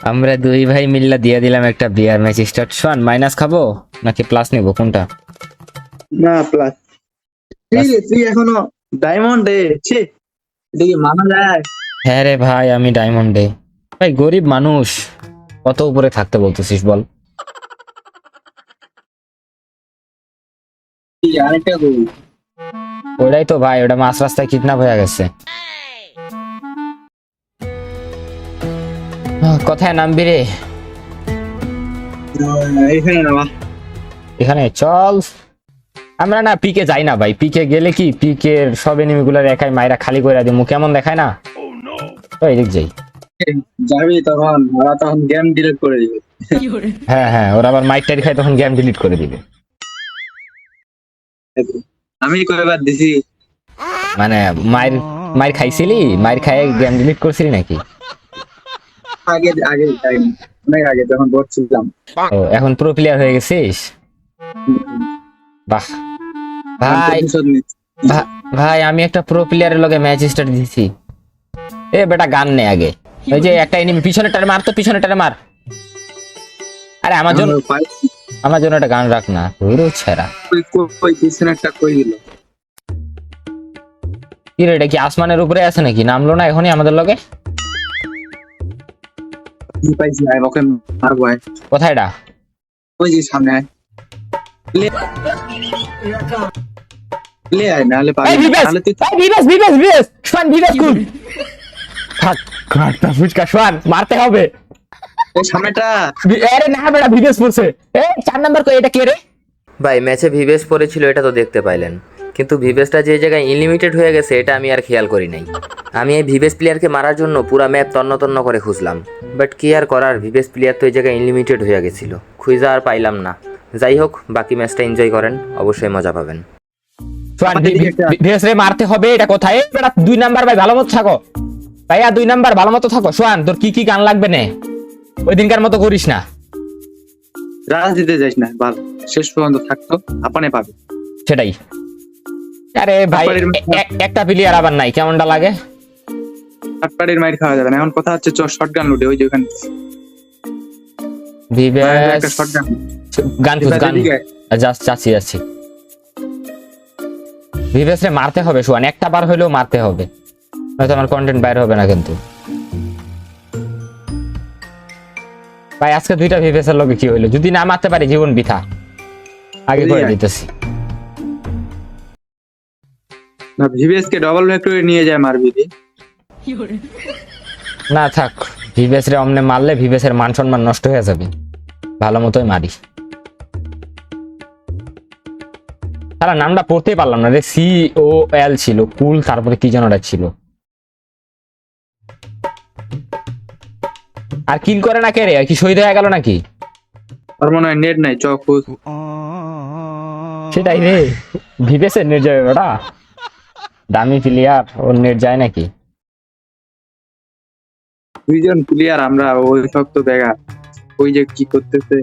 আমরা দুই ভাই মিল্লা দিয়ে দিলাম একটা বিয়ার ম্যাচ স্টার্ট শোন মাইনাস খাব নাকি প্লাস নিবো? কোনটা? না প্লাস তুই এখনও ডায়মন্ড ছি। মানা যায়? হ্যাঁ রে ভাই আমি ডায়মন্ডে ভাই গরিব মানুষ। কত উপরে থাকতে বলতেছিস বল। ওটাই তো ভাই ওটা মাছ রাস্তায় কিডন্যাপ হয়ে গেছে। কোথায় নামবি রে? এখানে না এখানে চল। আমরা না পিকে যাই না ভাই পিকে গেলে কি পিকের সব এনিমি গুলার একাই মাইরা খালি করে দিমু কেমন দেখায় না? তো এদিক যাই। যাবি তখন ওরা তখন গেম ডিলিট করে দিবে। হ্যাঁ হ্যাঁ ওরা আবার মাইক টাইট খায় তখন গেম ডিলিট করে দিবে। আমি কয়বার দিছি। মানে মায়ের মায়ের খাইছিলি? মায়ের খাই গেম ডিলিট করছিলি নাকি? আগে আগে টাইম অনেক আগে যখন পড়ছিলাম। ও এখন প্রো প্লেয়ার হয়ে গেছিস? বাহ। ভাই ভাই আমি একটা প্রো প্লেয়ারের লগে ম্যাচ স্টার্ট দিছি। এ বেটা গান নে আগে। ওই যে একটা এনিমি পিছনে টারে মার তো পিছনে টারে মার। আরে আমার জন্য আমার জন্য একটা গান রাখ না। পুরো ছেড়া। কই পিছনে একটা কই দিল কি রে এটা কি আসমানের উপরে আছে নাকি? নামলো না এখনই আমাদের লগে? কি পাইছি? আয় ওকে মারবো আয় কোথায় এটা? ওই যে সামনে আয় লে। লে আয় নাহলে পাবি এই না। বিবেশ নাহলে তুই এই বিবেশ বিবেশ বিবেশ শোন বিবেশ কুল। থাক কাটটা ফুচকা শোন মারতে হবে। এই সামনেটা। বি- আরে না বেটা বিবেশ পড়ছে এ চার নাম্বার কই এটা কে রে? ভাই ম্যাচে ভিভেস পড়েছিল এটা তো দেখতে পাইলেন। কিন্তু ভিভেসটা যে জায়গায় ইনলিমিটেড হয়ে গেছে এটা আমি আর খেয়াল করি নাই। আমি এই ভিভেস প্লেয়ারকে মারার জন্য পুরা ম্যাপ তন্ন তন্ন করে খুঁজলাম। বাট কি আর করার ভিভেস প্লেয়ার তো এই জায়গায় ইনলিমিটেড হয়ে গেছিল। খুঁজা আর পাইলাম না। যাই হোক বাকি ম্যাচটা এনজয় করেন অবশ্যই মজা পাবেন। রে মারতে হবে এটা কোথায়? বেটা দুই নাম্বার ভাই ভালো মতো থাকো। ভাইয়া দুই নাম্বার ভালো মতো থাকো। শোন তোর কি কি গান লাগবে নে? ওই দিনকার মতো করিস না। রাজ দিতে যাইস না ভালো শেষ পর্যন্ত থাকতো আপনে পাবে। সেটাই। আরে ভাই একটা প্লেয়ার আবার নাই কেমনটা লাগে? থার্ড মাইর খাওয়া যাবে না এখন কথা হচ্ছে চ শর্ট গান লুটে ওই যে ওখানে। বিবেশ একটা গান খুঁজ গান। যাচ্ছি যাচ্ছি রে মারতে হবে সোয়ান একটা বার হইলেও মারতে হবে। নয়তো আমার কন্টেন্ট বাইর হবে না কিন্তু। ভাই আজকে দুইটা ভিভেসের লগে কি হইল? যদি না মারতে পারি জীবন বৃথা। আগে করে দিতেছি। না ভিভিএস কে ডবল ভেক্টরে নিয়ে যায় মারবি রে। না থাক ভিভেস রে অমনে মারলে ভিভেসের মান সম্মান নষ্ট হয়ে যাবে। ভালো মতোই মারি। তারা নামটা পড়তেই পারলাম না রে সি ও এল ছিল কুল তারপরে কি যেন ছিল। আর কিল করে না কে রে? কি শহীদ হয়ে গেল নাকি? আর মনে হয় নেট নাই চ খুঁজ সেটাই রে ভিভেসের নেট যাবে ওটা দামি প্লেয়ার ওর নেট যায় নাকি? দুইজন প্লেয়ার আমরা ওই শক্ত দেখা ওই যে কি করতেছে?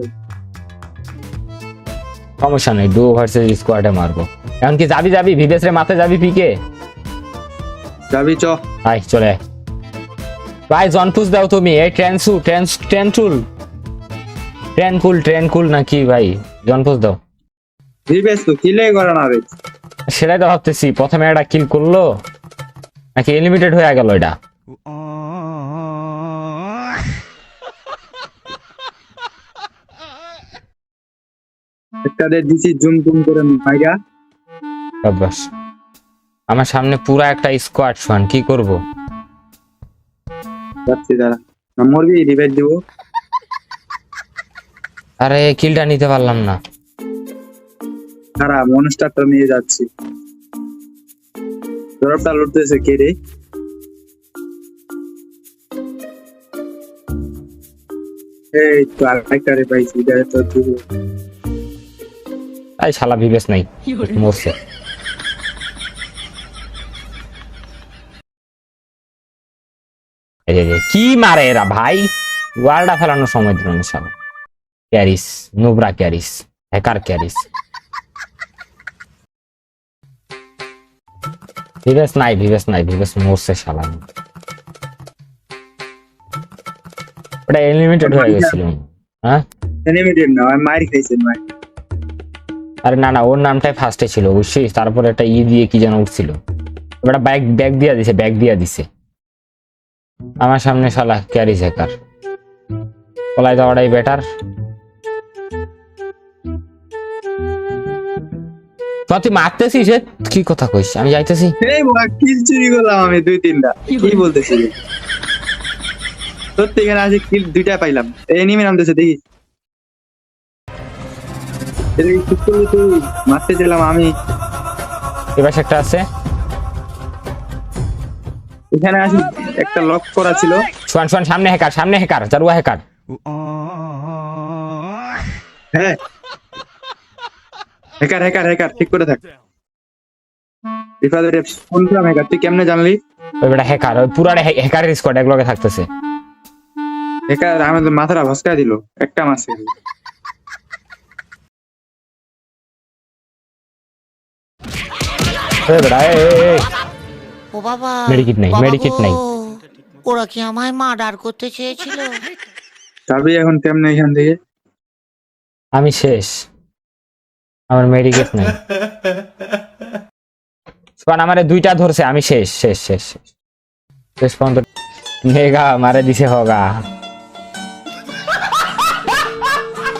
সমস্যা নেই ডু ভার্সেস স্কোয়াডে মারবো। এখন কি যাবি যাবি? ভিভেস রে মাথায় যাবি পিকে যাবি চ। আয় চলে। ভাই জনপুস দাও তুমি। এই ট্রেনসু ট্রেন ট্রেনচুল ট্রেন কুল ট্রেন কুল নাকি ভাই? জন জনপুস দাও। ভিভিএস তো কিলে করে না রে। সেটাই তো ভাবতেছি প্রথমে একটা কিল করল নাকি এলিমিটেড হয়ে গেল এটা? দিছি জুম জুম করে মাইরা বাস আমার সামনে পুরা একটা স্কোয়াড শোন কি করব? যাচ্ছি দাঁড়া। মরবি রিভাইভ দিব? আরে কিলটা নিতে পারলাম না। খারাপ মনস্টারটা নিয়ে যাচ্ছি। দরবটা লুটতেছে কে রে? এই তো আরেকটা রে পাইছি এটা তো তাই শালা নাই মরছে। এই যে, যে, কি মারে এরা ভাই? ওয়ার্ডা ফেলানোর সময় দিল না সব ক্যারিস নোবরা ক্যারিস হ্যাকার ক্যারিস। ভিভেস নাই ভিভেস নাই ভিভেস মরছে শালা ওটা এলিমিটেড হয়ে গেছিল হ্যাঁ এনিমেটেড না আমি মারি খাইছেন মারি। আরে না না ওর নামটাই ফার্স্টে ছিল বুঝছিস? তারপরে একটা ই দিয়ে কি যেন উঠছিল। ওটা ব্যাগ ব্যাগ দিয়া দিছে ব্যাগ দিয়া দিছে। আমার সামনে শালা ক্যারি শেখার পলাই দেওয়াটাই বেটার তুই মারতেছিস? কি কথা কইস? আমি যাইতেছি। এই কিল চুরি করলাম আমি দুই তিনটা। কি বলতেছি সত্যি এখানে আছে কিল দুইটা পাইলাম। এনিমি নামতেছে দেখি। মারতে চাইলাম আমি। এবার একটা আছে। এখানে আছে একটা লক করা ছিল। শোয়ান শোয়ান সামনে হেকার সামনে হেকার চারুয়া হেকার হ্যাঁ হ্যাকার হ্যাকার হ্যাকার ঠিক করে থাক বিপাদের কোনটা হ্যাকার তুই কেমনে জানলি? ওই বেটা হেকার ওই পুরাটা স্কোয়াড একলগে থাকতেছে। হ্যাকার আমাদের মাথাটা ভসকা দিল একটা মাসে ওই বেটা এই। ও বাবা Medikit নাই, গো, নাই। ওরা কি আমায় মার্ডার করতে চেয়েছিল? যাবি এখন কেমনে এখান থেকে? আমি শেষ। আমার মেডিকেট নাই। স্পন আমারে দুইটা ধরছে আমি শেষ শেষ শেষ শেষ। শেষ পর্যন্ত। মেগা মারে দিছে হগা।